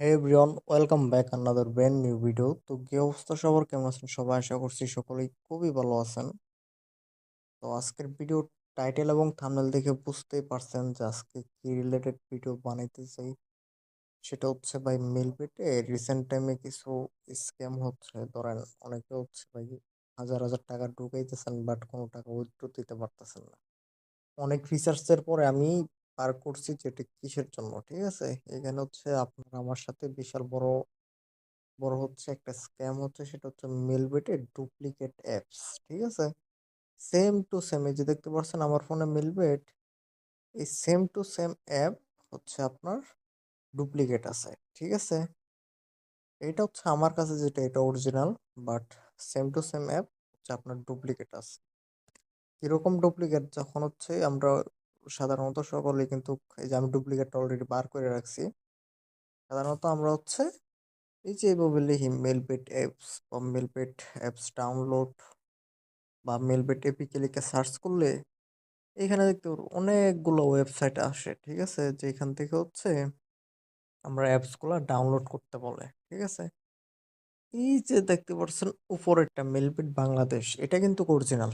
Hey everyone welcome back another brand new video তো কি অবস্থা সবার? কেমন আছেন সবাই? আশা করছি সকলেই খুবই ভালো আছেন। তো আজকের ভিডিও টাইটেল এবং থাম্বনেল দেখে বুঝতেই পারছেন যে আজকে কি রিলেটেড ভিডিও বানাইতে চাই। সেটা হচ্ছে ভাই মিলপেটে রিসেন্ট টাইমে কিছু স্ক্যাম হচ্ছে। ধরেন অনেকে হচ্ছে ভাই হাজার হাজার টাকা ঢুকাইতেছেন বাট কোনো টাকা উইথড্র দিতে পারতেছেন না। অনেক রিসার্চের পরে আমি পার করছি যে এটা কিসের জন্য, ঠিক আছে? এখানে হচ্ছে আপনার আমার সাথে বিশাল বড় বড় হচ্ছে একটা স্ক্যাম হচ্ছে, সেটা হচ্ছে মেলবেটের ডুপ্লিকেট অ্যাপস ঠিক আছে? সেম টু সেম এই যে দেখতে পাচ্ছেন আমার ফোনে মেলবেট এই সেম টু সেম অ্যাপ হচ্ছে আপনার ডুপ্লিকেট আছে, ঠিক আছে? এটা হচ্ছে আমার কাছে যেটা, এটা original but same to same app হচ্ছে আপনার ডুপ্লিকেট আছে। কীরকম ডুপ্লিকেট যখন হচ্ছে আমরা সাধারণত সকলে কিন্তু এই যে আমি ডুপ্লিকেটটা অলরেডি বার করে রাখছি। সাধারণত আমরা হচ্ছে এই যে এভাবে লিখি মেলপেট অ্যাপস বা মেলপেট অ্যাপস ডাউনলোড বা মেলপেট এপিকে লিখে সার্চ করলে এখানে দেখতে অনেকগুলো ওয়েবসাইট আসে, ঠিক আছে? যেখান থেকে হচ্ছে আমরা অ্যাপসগুলো ডাউনলোড করতে বলে, ঠিক আছে? এই যে দেখতে পাচ্ছেন উপরেরটা মেলপেট বাংলাদেশ, এটা কিন্তু অরিজিনাল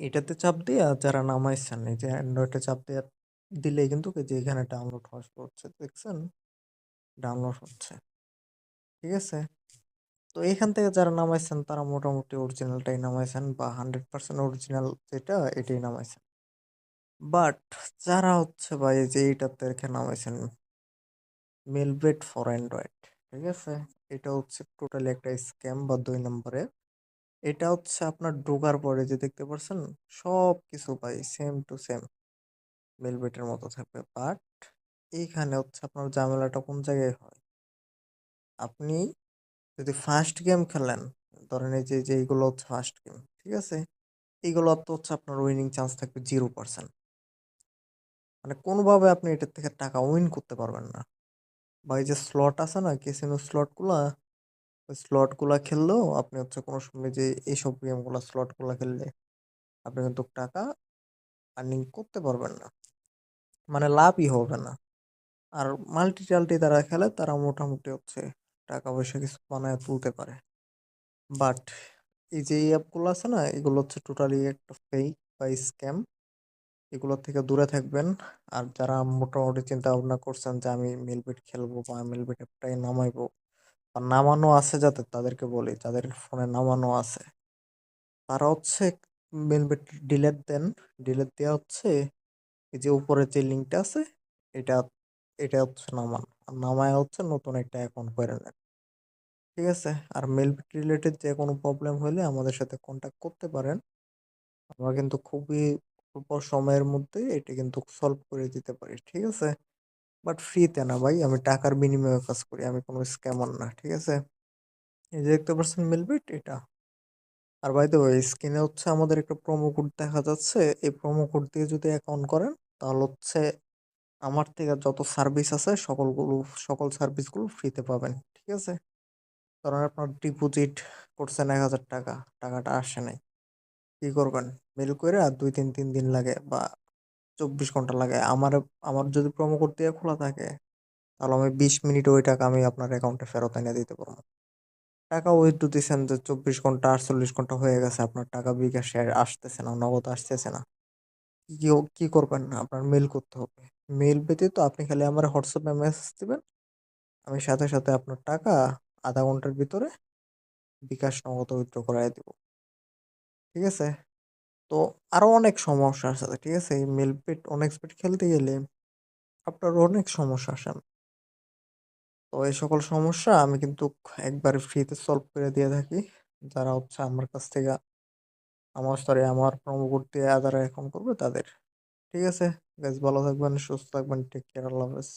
এটাতে চাপ দিয়ে যারা নামাইছেন, এই যে অ্যান্ড্রয়েডে চাপ দিয়ে দিলেই কিন্তু যে এখানে ডাউনলোড হচ্ছে, দেখছেন? ডাউনলোড হচ্ছে। ঠিক আছে? তো এখান থেকে যারা নামাইছেন, তারা মোটামুটি অরিজিনালটাই নামাইছেন বা হান্ড্রেড পার্সেন্ট অরিজিনাল যেটা, এটাই নামাইছেন। বাট যারা হচ্ছে ভাই যে এইটাতে রেখে নামাইছেন মেলবেট ফর অ্যান্ড্রয়েড ঠিক আছে? এটা হচ্ছে টোটালি একটা স্ক্যাম বা দুই নম্বরে এটা হচ্ছে আপনার ঢোকার পরে যে দেখতে পাচ্ছেন সব কিছু ভাই সেম টু সেম মেলবেটের মতো থাকবে। বাট এইখানে হচ্ছে আপনার ঝামেলাটা কোন জায়গায় হয়? আপনি যদি ফার্স্ট গেম খেলেন, ধরেন এই যে এইগুলো হচ্ছে ফার্স্ট গেম ঠিক আছে? এইগুলো তো হচ্ছে আপনার উইনিং চান্স থাকবে জিরো পার্সেন্ট মানে কোনোভাবে আপনি এটার থেকে টাকা উইন করতে পারবেন না। বা এই যে স্লট আছে না কেসিনো স্লটগুলা স্লটগুলা খেললেও আপনি হচ্ছে কোনো সময় যে এইসব গেমগুলো স্লটগুলো খেললে আপনি কিন্তু টাকা আর্নিং করতে পারবেন না। মানে লাভই হবে না। আর মাল্টি টাল্টি তারা খেলে, তারা মোটামুটি হচ্ছে টাকা পয়সা কিছু বানায় তুলতে পারে। বাট এই যে অ্যাপগুলো আছে না, এগুলো হচ্ছে টোটালি একটা ফেক বা স্ক্যাম এগুলোর থেকে দূরে থাকবেন। আর যারা মোটামুটি চিন্তা ভাবনা করছেন যে আমি মিলবেট খেলব বা মিলবেট অ্যাপটাই নামাইবো নামানো আছে যাতে তাদেরকে বলি, যাদের ফোনে নামানো আছে। তারা হচ্ছে মিলবেট ডিলেট দেন। ডিলেট দেওয়া হচ্ছে এই যে উপরে যে লিঙ্কটা আছে, এটা এটা হচ্ছে নামান। আর নামায় হচ্ছে নতুন একটা অ্যাকাউন্ট করে নেন ঠিক আছে? আর মেল রিলেটেড যে কোনো প্রবলেম হলে আমাদের সাথে কন্ট্যাক্ট করতে পারেন। আমরা কিন্তু খুবই অল্প সময়ের মধ্যে এটা কিন্তু সলভ করে দিতে পারি। ঠিক আছে? বাট ফ্রিতে না ভাই, আমি টাকার বিনিময়ে কাজ করি, আমি কোনো স্ক্যামার না, ঠিক আছে? এই যে দেখতে পাচ্ছেন মেলবিট এটা। আর দ্য ওয়ে স্ক্রিনে হচ্ছে আমাদের একটা প্রোমো কোড দেখা যাচ্ছে, এই প্রোমো কোড দিয়ে যদি অ্যাকাউন্ট করেন, তাহলে হচ্ছে আমার থেকে যত সার্ভিস আছে, সকলগুলো, সকল সার্ভিসগুলো ফ্রিতে পাবেন, ঠিক আছে? ধরেন আপনার ডিপোজিট করছেন এক হাজার টাকা, টাকাটা আসে নাই। কি করবেন? মেল করে আর দুই তিন তিন দিন লাগে বা চব্বিশ ঘণ্টা লাগে। আমার আমার যদি প্রোমো কোড দিয়ে খোলা থাকে, তাহলে আমি বিশ মিনিট ওই টাকা আমি আপনার অ্যাকাউন্টে ফেরত এনে দিতে পারব। টাকা উইথড্র দিচ্ছেন যে চব্বিশ ঘণ্টা, আটচল্লিশ ঘণ্টা হয়ে গেছে, আপনার টাকা বিকাশে আসতেছে না, নগদ আসতেছে না। কি কি করবেন আপনার মেল করতে হবে। মেল ব্যতীত আপনি খালি আমার হোয়াটসঅ্যাপে মেসেজ দিবেন। আমি সাথে সাথে আপনার টাকা আধা ঘণ্টার ভিতরে বিকাশ নগদ উইথড্র করাই দেব। ঠিক আছে? তো আরও অনেক সমস্যা আছে, ঠিক আছে? এই মেল পেট অনেক স্পিড খেলতে গেলে আপনার অনেক সমস্যা আসে। তো এই সকল সমস্যা আমি কিন্তু একবারে ফ্রিতে সলভ করে দিয়ে থাকি। যারা হচ্ছে আমার কাছ থেকে আমার স্তরে আমার প্রোমো কোড দিয়ে আদার অ্যাকাউন্ট করবে তাদের। ঠিক আছে? বেশ ভালো থাকবেন, সুস্থ থাকবেন টেক কেয়ার আল্লাহ হাফেজ।